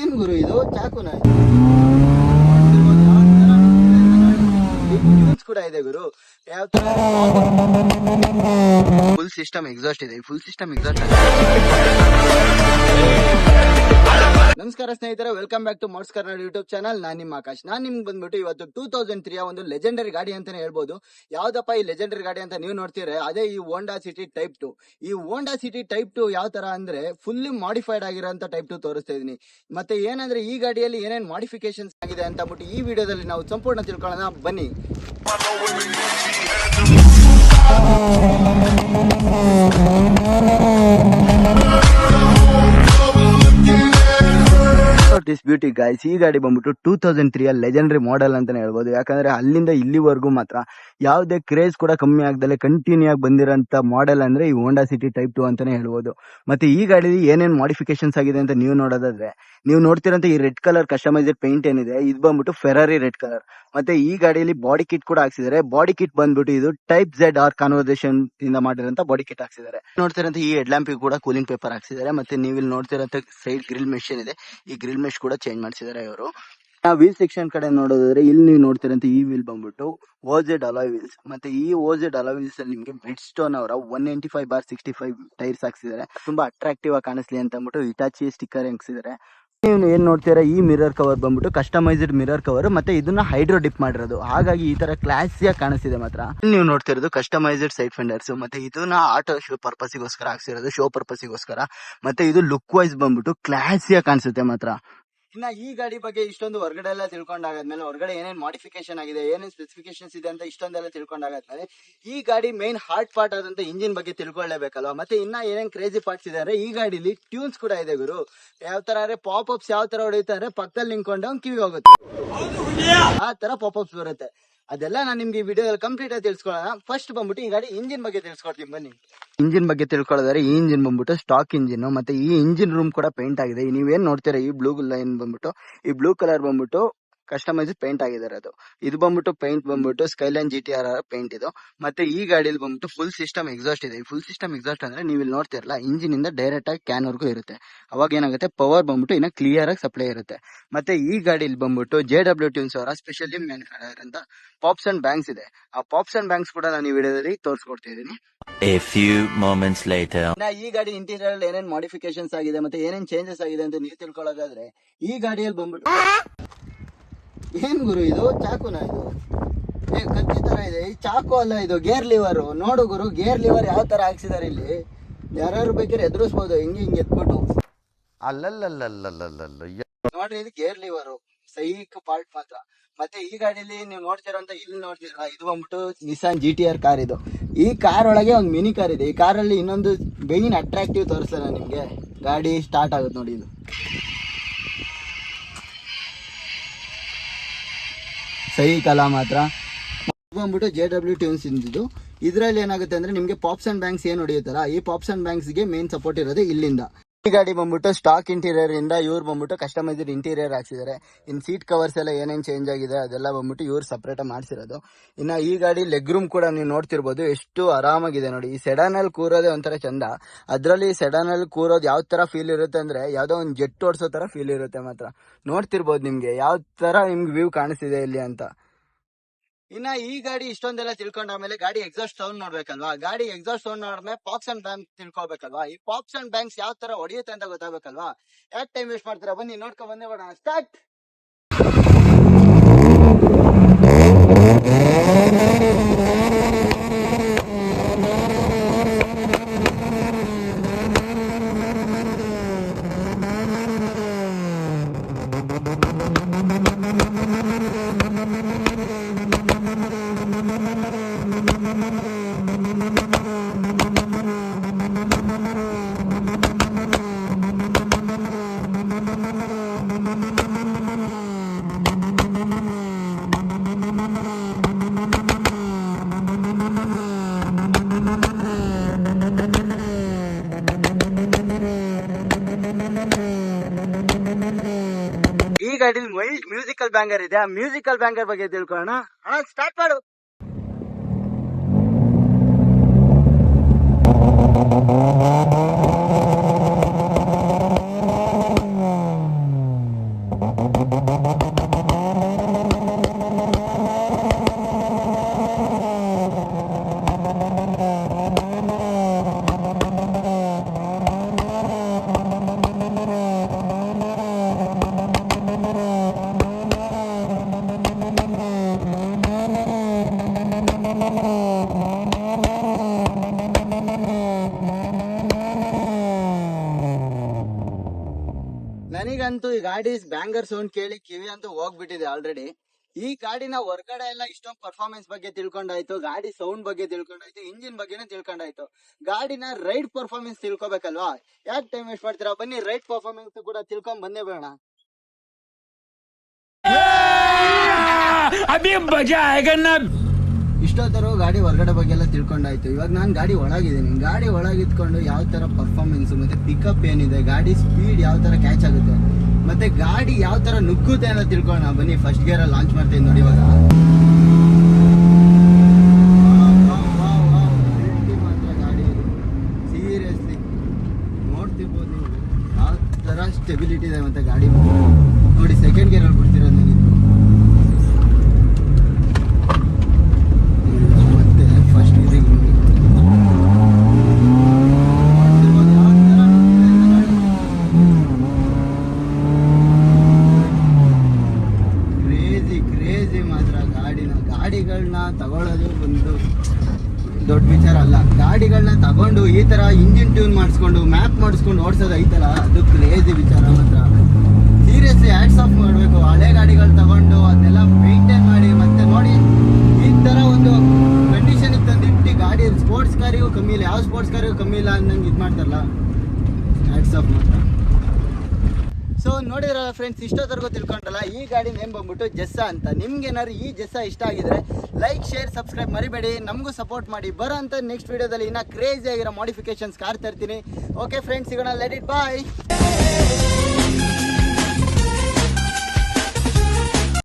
ಏನ್ ಗುರು ಇದು? ಚಾಕುನ ಕೂಡ ಇದೆ ಗುರು. ಯಾವ ಫುಲ್ ಸಿಸ್ಟಮ್ ಎಕ್ಸಾಸ್ಟ್ ಇದೆ. ಫುಲ್ ಸಿಸ್ಟಮ್ ಎಕ್ಸಾಸ್ಟ್ ನಮಸ್ಕಾರ ಸ್ನೇಹಿತರೆ ವೆಲ್ಕಮ್ ಬ್ಯಾಕ್ ಟು ಮೋಟ್ಸ್ ಕರ್ನಾಡ್ ಯೂಟ್ಯೂಬ್ ಚಾನಲ್ ನಾನು ನಿಮ್ಮ ಆಕಾಶ್. ನಾನು ನಿಮ್ಗೆ ಬಂದ್ಬಿಟ್ಟು ಇವತ್ತು ಟೂ ತೌಸಂಡ್ ತ್ರೀ ಒಂದು ಲೆಜೆಂಡರಿ ಗಾಡಿ ಅಂತಾನೆ ಹೇಳ್ಬೋದು. ಯಾವ್ದಪ್ಪ ಈ ಲೆಜೆಂಡರಿ ಗಾಡಿ ಅಂತ ನೀವು ನೋಡ್ತೀರಾ? ಅದೇ ಈ ಹೋಂಡಾ ಸಿಟಿ ಟೈಪ್ ಟು ಈ ಓಂಡಾ ಸಿಟಿ ಟೈಪ್ ಟು ಯಾವ ತರ ಅಂದ್ರೆ ಫುಲ್ಲಿ ಮಾಡಿಫೈಡ್ ಆಗಿರೋಂಥ ಟೈಪ್ ಟು ತೋರಿಸ್ತಾ ಇದೀನಿ. ಮತ್ತೆ ಏನಂದ್ರೆ ಈ ಗಾಡಿಯಲ್ಲಿ ಏನೇನು ಮಾಡಿಫಿಕೇಶನ್ಸ್ ಆಗಿದೆ ಅಂತ ಬಿಟ್ಟು ಈ ವಿಡಿಯೋದಲ್ಲಿ ನಾವು ಸಂಪೂರ್ಣ ತಿಳ್ಕೊಳ್ಳೋಣ. ಬನ್ನಿ. ಬ್ಯೂಟಿ ಗಾಯ್ಸ್ ಈ ಗಾಡಿ ಬಂದ್ಬಿಟ್ಟು two thousand three legendary model ಅಂತಾನೆ ಹೇಳ್ಬೋದು. ಯಾಕಂದ್ರೆ ಅಲ್ಲಿಂದ ಇಲ್ಲಿವರೆಗೂ ಮಾತ್ರ ಯಾವುದೇ ಕ್ರೇಜ್ ಕೂಡ ಕಮ್ಮಿ ಆಗದಲ್ಲೇ ಕಂಟಿನ್ಯೂ ಆಗಿ ಬಂದಿರೋಂಥ ಮಾಡೆಲ್ ಅಂದ್ರೆ ಈ ಹೋಂಡಾ ಸಿಟಿ ಟೈಪ್ ಟು ಅಂತಾನೆ ಹೇಳ್ಬೋದು. ಮತ್ತೆ ಈ ಗಾಡಿಲಿ ಏನೇನ್ ಮಾಡಿಫಿಕೇಶನ್ಸ್ ಆಗಿದೆ ಅಂತ ನೀವು ನೋಡೋದಾದ್ರೆ, ನೀವು ನೋಡ್ತಿರಂತ ಈ ರೆಡ್ ಕಲರ್ ಕಸ್ಟಮೈಸ್ಡ್ ಪೇಂಟ್ ಏನಿದೆ, ಇದು ಬಂದ್ಬಿಟ್ಟು ಫೆರಾರಿ ರೆಡ್ ಕಲರ್ ಮತ್ತೆ ಈ ಗಾಡಿಯಲ್ಲಿ ಬಾಡಿ ಕಿಟ್ ಕೂಡ ಹಾಕ್ಸಿದ್ದಾರೆ. ಬಾಡಿ ಕಿಟ್ ಬಂದ್ಬಿಟ್ಟು ಇದು ಟೈಪ್ ಝೆಡ್ ಆರ್ ಕಾನ್ವರ್ಸೇಷನ್ ಇಂದ ಮಾಡಿರೋಂಥ ಬಾಡಿ ಕಿಟ್ ಹಾಕ್ಸಿದ್ದಾರೆ. ನೋಡ್ತಿರಂತ ಈ ಹೆಡ್ ಲ್ಯಾಂಪ್ ಕೂಡ ಕೂಲಿಂಗ್ ಪೇಪರ್ ಹಾಕ್ಸಿದ್ದಾರೆ. ಮತ್ತೆ ನೀವು ಇಲ್ಲಿ ನೋಡ್ತಿರೋ ಸೈಡ್ ಗ್ರಿಲ್ ಮೆಷಿನ್ ಇದೆ ಈ ಗ್ರಿಲ್ ಮೆಶ್ ಕೂಡ ಚೇಂಜ್ ಮಾಡಿಸಿದ್ದಾರೆ ಇವರು. ನಾವು ವೀಲ್ ಸೆಕ್ಷನ್ ಕಡೆ ನೋಡೋದಾದ್ರೆ ಇಲ್ಲಿ ನೀವು ನೋಡ್ತೀರಂತ ಈ ವೀಲ್ ಬಂದ್ಬಿಟ್ಟು ಓಜೆಡ್ ಅಲಾಯ್ ವೀಲ್ಸ್ ಮತ್ತೆ ಈ ಓಜೆಡ್ ಅಲಾಯ್ ವೀಲ್ಸ್ ಅಲ್ಲಿ ನಿಮಗೆ ಬ್ರಿಡ್ ಸ್ಟೋನ್ ಅವರ one ninety five bar sixty five tyres ಹಾಕ್ಸಿದ್ದಾರೆ ತುಂಬಾ ಅಟ್ರಾಕ್ಟಿವ್ ಆಗಿ ಕಾಣಿಸ್ಲಿ ಅಂತ ಅಂದ್ಬಿಟ್ಟು ಇಟಾಚಿ ಸ್ಟಿಕ್ಕರ್ ಹಾಕ್ಸಿದ್ದಾರೆ ನೀವು ಏನ್ ನೋಡ್ತೀರಾ ಈ ಮಿರರ್ ಕವರ್ ಬಂದ್ಬಿಟ್ಟು ಕಸ್ಟಮೈಸ್ಡ್ ಮಿರರ್ ಕವರ್ ಮತ್ತೆ ಇದನ್ನ ಹೈಡ್ರೋ ಡಿಪ್ ಮಾಡಿರೋದು. ಹಾಗಾಗಿ ಈ ತರ ಕ್ಲಾಸಿಯಾಗಿ ಕಾಣಿಸ್ತಿದೆ ಮಾತ್ರ. ನೀವು ನೋಡ್ತಿರೋದು ಕಸ್ಟಮೈಸ್ಡ್ ಸೈಡ್ ಫೆಂಡರ್ಸ್ ಮತ್ತೆ ಇದನ್ನ ಆಟೋ ಶೋ ಪರ್ಪಸ್ಗೋಸ್ಕರ ಹಾಕ್ಸಿರೋದು ಶೋ ಪರ್ಪಸ್ಗೋಸ್ಕರ ಮತ್ತೆ ಇದು ಲುಕ್ ವೈಸ್ ಬಂದ್ಬಿಟ್ಟು ಕ್ಲಾಸಿಯಾಗಿ ಕಾಣಿಸುತ್ತೆ ಮಾತ್ರ. ಇನ್ನ ಈ ಗಾಡಿ ಬಗ್ಗೆ ಇಷ್ಟೊಂದು ಹೊರಗಡೆ ಎಲ್ಲ ತಿಳ್ಕೊಂಡಾಗದ್ಮೇಲೆ ಹೊರಗಡೆ ಏನೇನ್ ಮಾಡಿಫಿಕೇಶನ್ ಆಗಿದೆ, ಏನೇನ್ ಸ್ಪೆಸಿಫಿಕೇಶನ್ಸ್ ಇದೆ ಅಂತ ಇಷ್ಟೊಂದೆಲ್ಲ ತಿಳ್ಕೊಂಡಾದ್ಮೇಲೆ ಈ ಗಾಡಿ ಮೇನ್ ಹಾರ್ಟ್ ಪಾರ್ಟ್ ಆದಂತ ಇಂಜಿನ್ ಬಗ್ಗೆ ತಿಳ್ಕೊಳ್ಳೇಬೇಕಲ್ವಾ? ಮತ್ತೆ ಇನ್ನ ಏನೇನ್ ಕ್ರೇಜಿ ಪಾರ್ಟ್ಸ್ ಇದೆ ಅಂದ್ರೆ ಈ ಗಾಡಿಲಿ ಟ್ಯೂನ್ಸ್ ಕೂಡ ಇದೆ ಗುರು. ಯಾವ ತರ ಅಂದ್ರೆ ಪಾಪ್ ಅಪ್ಸ್ ಯಾವ ತರ ಹೊಡೀತಾರೆ ಪಕ್ಕದಲ್ಲಿ ನಿಂತ್ಕೊಂಡು ಕಿವಿ ಹೋಗುತ್ತೆ. ಆ ತರ ಪಾಪ್ ಅಪ್ಸ್ ಬರುತ್ತೆ. ಅದೆಲ್ಲ ನಾನು ನಿಮ್ಗೆ ವಿಡಿಯೋದಲ್ಲಿ ಕಂಪ್ಲೀಟ್ ಆಗಿ ತಿಳ್ಸ್ಕೊಳ್ಳೋಣ ಫಸ್ಟ್ ಬಂದ್ಬಿಟ್ಟು ಈ ಗಾಡಿ ಇಂಜಿನ್ ಬಗ್ಗೆ ತಿಳ್ಸ್ಕೊಡ್ತೀನಿ ಬನ್ನಿ. ಇಂಜಿನ್ ಬಗ್ಗೆ ತಿಳ್ಕೊಳ್ಳೋದಾದ್ರೆ ಈ ಇಂಜಿನ್ ಬಂದ್ಬಿಟ್ಟು ಸ್ಟಾಕ್ ಇಂಜಿನ್ ಮತ್ತೆ ಈ ಇಂಜಿನ್ ರೂಮ್ ಕೂಡ ಪೇಂಟ್ ಆಗಿದೆ. ನೀವೇನ್ ನೋಡ್ತೀರಾ ಈ ಬ್ಲೂ ಲೈನ್ ಬಂದ್ಬಿಟ್ಟು, ಈ ಬ್ಲೂ ಕಲರ್ ಬಂದ್ಬಿಟ್ಟು ಕಸ್ಟಮೈಸ್ ಪೇಂಟ್ ಆಗಿದ್ದಾರೆ ಅದು. ಇದು ಬಂದ್ಬಿಟ್ಟು ಪೇಂಟ್ ಬಂದ್ಬಿಟ್ಟು Skyline G T R paint ಇದು. ಮತ್ತೆ ಈ ಗಾಡಿಲಿ ಬಂದ್ಬಿಟ್ಟು ಫುಲ್ ಸಿಸ್ಟಮ್ ಎಕ್ಸಾಸ್ಟ್ ಇದೆ. ಫುಲ್ ಸಿಸ್ಟಮ್ ಎಕ್ಸಾಸ್ಟ್ ಅಂದ್ರೆ ನೀವು ಇಲ್ಲಿ ನೋಡ್ತಿರಲ್ಲ ಇಂಜಿನ್ ಇಂದ ಡೈರೆಕ್ಟ್ ಆಗಿ ಕ್ಯಾನ್ ವರ್ಗೂ ಇರುತ್ತೆ. ಅವಾಗ ಏನಾಗುತ್ತೆ? ಪವರ್ ಬಂದ್ಬಿಟ್ಟು ಇನ್ನ ಕ್ಲಿಯರ್ ಆಗಿ ಸಪ್ಲೈ ಇರುತ್ತೆ. ಮತ್ತೆ ಈ ಗಾಡಿಲಿ ಬಂದ್ಬಿಟ್ಟು ಜೆ ಡಬ್ಲ್ಯೂ ಟ್ಯೂನ್ಸ್ ಅವರ ಸ್ಪೆಷಲಿ ಅಂತ ಪಾಪ್ಸ್ ಅಂಡ್ ಬ್ಯಾಂಕ್ಸ್ ಇದೆ. ಆ ಪಾಪ್ಸ್ ಅಂಡ್ ಬ್ಯಾಂಕ್ಸ್ ಕೂಡ ನಾನು ಈ ವಿಡಿಯೋದಲ್ಲಿ ತೋರಿಸ್ಕೊಡ್ತಿದ್ದೀನಿ ಈ ಗಾಡಿ ಇಂಟೀರಿಯರ್ ಏನೇನ್ ಮಾಡಿಫಿಕೇಶನ್ಸ್ ಆಗಿದೆ ಮತ್ತೆ ಏನೇನ್ ಚೇಂಜಸ್ ಆಗಿದೆ ಅಂತ ನೀವು ತಿಳ್ಕೊಳ್ಳೋದಾದ್ರೆ ಈ ಗಾಡಿಯಲ್ಲಿ ಬಂದ್ಬಿಟ್ಟು ಏನ್ ಗುರು ಇದು? ಚಾಕುನ ಇದು. ಏ ಕತ್ತಿ ತರ ಇದೆ. ಈ ಚಾಕು ಅಲ್ಲ ಇದು ಗೇರ್ ಲಿವರ್. ನೋಡು ಗುರು ಗೇರ್ ಲಿವರ್ ಯಾವ ತರ ಹಾಕ್ಸಿದ್ದಾರೆ ಇಲ್ಲಿ? ಯಾರು ಬೇಕಾದ್ರೆ ಎದುರಿಸ್ಬೋದು ಹಿಂಗೆ ಹಿಂಗೆ ಎತ್ಬಿಟ್ಟು. ಅಲ್ಲಲ್ಲಲ್ಲಲ್ಲಲ್ಲಲ್ಲ ನೋಡ್ರಿ ಇದು ಗೇರ್ ಲಿವರ್. ಸೈಕ್ ಪಾರ್ಟ್ ಮಾತ್ರ. ಮತ್ತೆ ಈ ಗಾಡಿಯಲ್ಲಿ ನೀವು ನೋಡ್ತಿರೋಂತ ಇಲ್ಲಿ ನೋಡ್ತೀರಾ ಇದು ಬಂದ್ಬಿಟ್ಟು Nissan G T R car ಇದು. ಈ ಕಾರ್ ಒಳಗೆ ಒಂದು ಮಿನಿ ಕಾರ್ ಇದೆ. ಈ ಕಾರಲ್ಲಿ ಇನ್ನೊಂದು ಬೇಯಿನ್ ಅಟ್ರಾಕ್ಟಿವ್ ತೋರಿಸಲ್ಲ ನಿಮ್ಗೆ. ಗಾಡಿ ಸ್ಟಾರ್ಟ್ ಆಗುತ್ತೆ ನೋಡಿ ಇದು. ಸಹಿ ಕಲಾ ಮಾತ್ರ. ಬಂದ್ಬಿಟ್ಟು ಜೆ ಡಬ್ಲ್ಯೂ ಟ್ಯೂನ್ಸ್ ಇಂದಿದ್ದು. ಇದರಲ್ಲಿ ಏನಾಗುತ್ತೆ ಅಂದ್ರೆ ನಿಮಗೆ ಪಾಪ್ಸ್ ಅಂಡ್ ಬ್ಯಾಂಕ್ಸ್ ಏನ್ ಹೊಡೆಯುತ್ತಲ್ಲ, ಈ ಪಾಪ್ಸ್ ಅಂಡ್ ಬ್ಯಾಂಕ್ಸ್ಗೆ ಮೇನ್ ಸಪೋರ್ಟ್ ಇರೋದು ಇಲ್ಲಿಂದ. ಈ ಗಾಡಿ ಬಂದ್ಬಿಟ್ಟು ಸ್ಟಾಕ್ ಇಂಟೀರಿಯರ್ ಇಂದ ಇವ್ರು ಬಂದ್ಬಿಟ್ಟು ಕಸ್ಟಮೈಸ್ಡ್ ಇಂಟೀರಿಯರ್ ಹಾಕ್ಸಿದ್ದಾರೆ ಇನ್ ಸೀಟ್ ಕವರ್ಸ್ ಎಲ್ಲ ಏನೇನ್ ಚೇಂಜ್ ಆಗಿದೆ ಅದೆಲ್ಲ ಬಂದ್ಬಿಟ್ಟು ಇವ್ರು ಸಪ್ರೇಟ್ ಮಾಡಿಸಿರೋದು. ಇನ್ನ ಈ ಗಾಡಿ ಲೆಗ್ ರೂಮ್ ಕೂಡ ನೀವು ನೋಡ್ತಿರ್ಬೋದು, ಎಷ್ಟು ಆರಾಮಾಗಿದೆ ನೋಡಿ. ಈ ಸೆಡಾನ್ ಅಲ್ಲಿ ಕೂರೋದೇ ಒಂಥರ ಚಂದ. ಅದ್ರಲ್ಲಿ ಸೆಡಾನ್ ಅಲ್ಲಿ ಕೂರೋದು ಯಾವ ತರ ಫೀಲ್ ಇರುತ್ತೆ ಅಂದ್ರೆ ಯಾವ್ದೋ ಒಂದು ಜೆಟ್ ಓಡಿಸೋ ತರ ಫೀಲ್ ಇರುತ್ತೆ ಮಾತ್ರ. ನೋಡ್ತಿರ್ಬೋದು ನಿಮ್ಗೆ ಯಾವ ತರ ನಿಮ್ಗೆ ವ್ಯೂ ಕಾಣಿಸ್ತಿದೆ ಇಲ್ಲಿ ಅಂತ. ಇನ್ನ ಈ ಗಾಡಿ ಇಷ್ಟೊಂದೆಲ್ಲ ತಿಳ್ಕೊಂಡಾದ್ಮೇಲೆ ಗಾಡಿ ಎಕ್ಸಾಸ್ಟ್ ಸೌಂಡ್ ನೋಡ್ಬೇಕಲ್ವಾ? ಗಾಡಿ ಎಕ್ಸಾಸ್ಟ್ ಸೌಂಡ್ ನೋಡಿದ್ಮೇಲೆ ಪಾಕ್ಸ್ ಅಂಡ್ ಬ್ಯಾಂಕ್ ತಿಳ್ಕೊಬೇಕಲ್ವಾ? ಈ ಪಾಕ್ಸ್ ಅಂಡ್ ಬ್ಯಾಂಕ್ಸ್ ಯಾವ ತರ ಹೊಡೆಯುತ್ತೆ ಅಂತ ಗೊತ್ತಾಗಬೇಕಲ್ವಾ? ಯಾಕೆ ಟೈಮ್ ವೇಸ್ಟ್ ಮಾಡ್ತೀರಾ? ಬನ್ನಿ ನೋಡ್ಕೊಂಡ್ ಬಂದೇ ಸ್ಟಾರ್ಟ್ ಮ್ಯೂಸಿಕಲ್ ಬ್ಯಾಂಗರ್ ಇದೆ. ಆ ಮ್ಯೂಸಿಕಲ್ ಬ್ಯಾಂಗರ್ ಬಗ್ಗೆ ತಿಳ್ಕೊಳ್ಳೋಣ. ಸ್ಟಾರ್ಟ್ ಮಾಡು. ನನಗಂತೂ ಈ ಗಾಡಿ ಬ್ಯಾಂಗರ್ ಸೌಂಡ್ ಕೇಳಿ ಕಿವಿ ಅಂತೂ ಹೋಗ್ಬಿಟ್ಟಿದೆ ಆಲ್ರೆಡಿ ಈ ಗಾಡಿನ ಹೊರಗಡೆ ಎಲ್ಲ ಇಷ್ಟೊಂದು ಪರ್ಫಾರ್ಮೆನ್ಸ್ ಬಗ್ಗೆ ತಿಳ್ಕೊಂಡಾಯ್ತು, ಗಾಡಿ ಸೌಂಡ್ ಬಗ್ಗೆ ತಿಳ್ಕೊಂಡಾಯ್ತು ಇಂಜಿನ್ ಬಗ್ಗೆನೂ ತಿಳ್ಕೊಂಡಾಯ್ತು. ಗಾಡಿನ ರೈಡ್ ಪರ್ಫಾರ್ಮೆನ್ಸ್ ತಿಳ್ಕೊಬೇಕಲ್ವಾ? ಯಾಕೆ ಟೈಮ್ ವೇಸ್ಟ್ ಮಾಡ್ತೀರಾ? ಬನ್ನಿ ರೈಡ್ ಪರ್ಫಾರ್ಮೆನ್ಸ್ ಕೂಡ ತಿಳ್ಕೊಂಡ್ ಬಂದೇ ಬೇಡ ಅಭಿ ಇಷ್ಟೊತ್ತರು ಗಾಡಿ ಹೊರಗಡೆ ಬಗ್ಗೆ ಎಲ್ಲ ತಿಳ್ಕೊಂಡಾಯ್ತು. ಇವಾಗ ನಾನು ಗಾಡಿ ಒಳಗಿದ್ದೀನಿ. ಗಾಡಿ ಒಳಗಿದ್ಕೊಂಡು ಯಾವ ತರ ಪರ್ಫಾರ್ಮೆನ್ಸ್ ಮತ್ತೆ ಪಿಕಪ್ ಏನಿದೆ, ಗಾಡಿ ಸ್ಪೀಡ್ ಯಾವ ತರ ಕ್ಯಾಚ್ ಆಗುತ್ತೆ, ಮತ್ತೆ ಗಾಡಿ ಯಾವ ತರ ನುಗ್ಗುತ್ತೆ ಅಂತ ತಿಳ್ಕೊಳ್ಳೋಣ. ಬನ್ನಿ ಫಸ್ಟ್ ಗೇರ್ ಲಾಂಚ್ ಮಾಡ್ತೀನಿ ನೋಡಿ ಇವಾಗ. ನೋಡ್ತಿರ್ಬೋದು ಯಾವ ತರ ಸ್ಟೆಬಿಲಿಟಿ ಇದೆ ಮತ್ತೆ ಗಾಡಿ ನೋಡಿ ಸೆಕೆಂಡ್ ಗೇರ್ ಅಲ್ಲಿ ಬಿಡ್ತಿರೋದು ನನಗೆ ಮತ್ತೆ ಫಸ್ಟ್ ಇದಕ್ಕೆ ಕ್ರೇಜಿ ಕ್ರೇಜಿ ಮಾತ್ರ ಗಾಡಿನ ಗಾಡಿಗಳನ್ನ ತಗೊಳ್ಳೋದು ಒಂದು ದೊಡ್ಡ ವಿಚಾರ ಅಲ್ಲ. ಗಾಡಿಗಳನ್ನ ತಗೊಂಡು ಈ ತರ ಇಂಜಿನ್ ಟ್ಯೂನ್ ಮಾಡಿಸ್ಕೊಂಡು ಮ್ಯಾಪ್ ಮಾಡಿಸ್ಕೊಂಡು ಓಡಿಸೋದು ಥರ ಅದು ಕ್ರೇಜಿ ವಿಚಾರ ಮಾತ್ರ. ಸೀರಿಯಸ್ಲಿ ಹ್ಯಾಟ್ಸ್ ಆಫ್ ಮಾಡಬೇಕು. ಹಳೆ ಗಾಡಿಗಳು ತಗೊಂಡು ಅದನ್ನೆಲ್ಲ ಮೇಂಟೈನ್ ಮಾಡಿ, ಮತ್ತೆ ನೋಡಿ, ಈ ತರ ಒಂದು ಕಂಡೀಷನ್ ತಂದಿಟ್ಟು ಗಾಡಿ ಸ್ಪೋರ್ಟ್ಸ್ ಕಾರಿಗೂ ಕಮ್ಮಿ ಇಲ್ಲ. ಯಾವ ಸ್ಪೋರ್ಟ್ಸ್ ಕಾರಿಗೂ ಕಮ್ಮಿ ಇಲ್ಲ ಅನ್ನಂಗೆ ಇದು ಮಾಡ್ತಾರಲ್ಲ. ಹ್ಯಾಟ್ಸ್ ಆಫ್ ಮಾತ್ರ. ಸೊ ನೋಡಿದ್ರಲ್ಲ ಫ್ರೆಂಡ್ಸ್ ಇಷ್ಟೊತ್ತರೆಗೂ ತಿಳ್ಕೊಂಡಲ್ಲ ಈ ಗಾಡಿ ನೇಮ್ ಬಂದ್ಬಿಟ್ಟು ಜೆಸ್ಸ ಅಂತ. ನಿಮ್ಗೆ ಏನಾದ್ರು ಈ ಜೆಸ್ಸ ಇಷ್ಟ ಆಗಿದ್ರೆ ಲೈಕ್ ಶೇರ್ ಸಬ್ಸ್ಕ್ರೈಬ್ ಮರಿಬೇಡಿ. ನಮಗೂ ಸಪೋರ್ಟ್ ಮಾಡಿ. ಬರೋ ಅಂತ ನೆಕ್ಸ್ಟ್ ವಿಡಿಯೋದಲ್ಲಿ ಇನ್ನೂ ಕ್ರೇಜಿ ಆಗಿರೋ ಮಾಡಿಫಿಕೇಶನ್ಸ್ ಕಾರ್ ತರ್ತೀನಿ ಓಕೆ ಫ್ರೆಂಡ್ಸ್ ಸಿಗೋಣ. Let it bye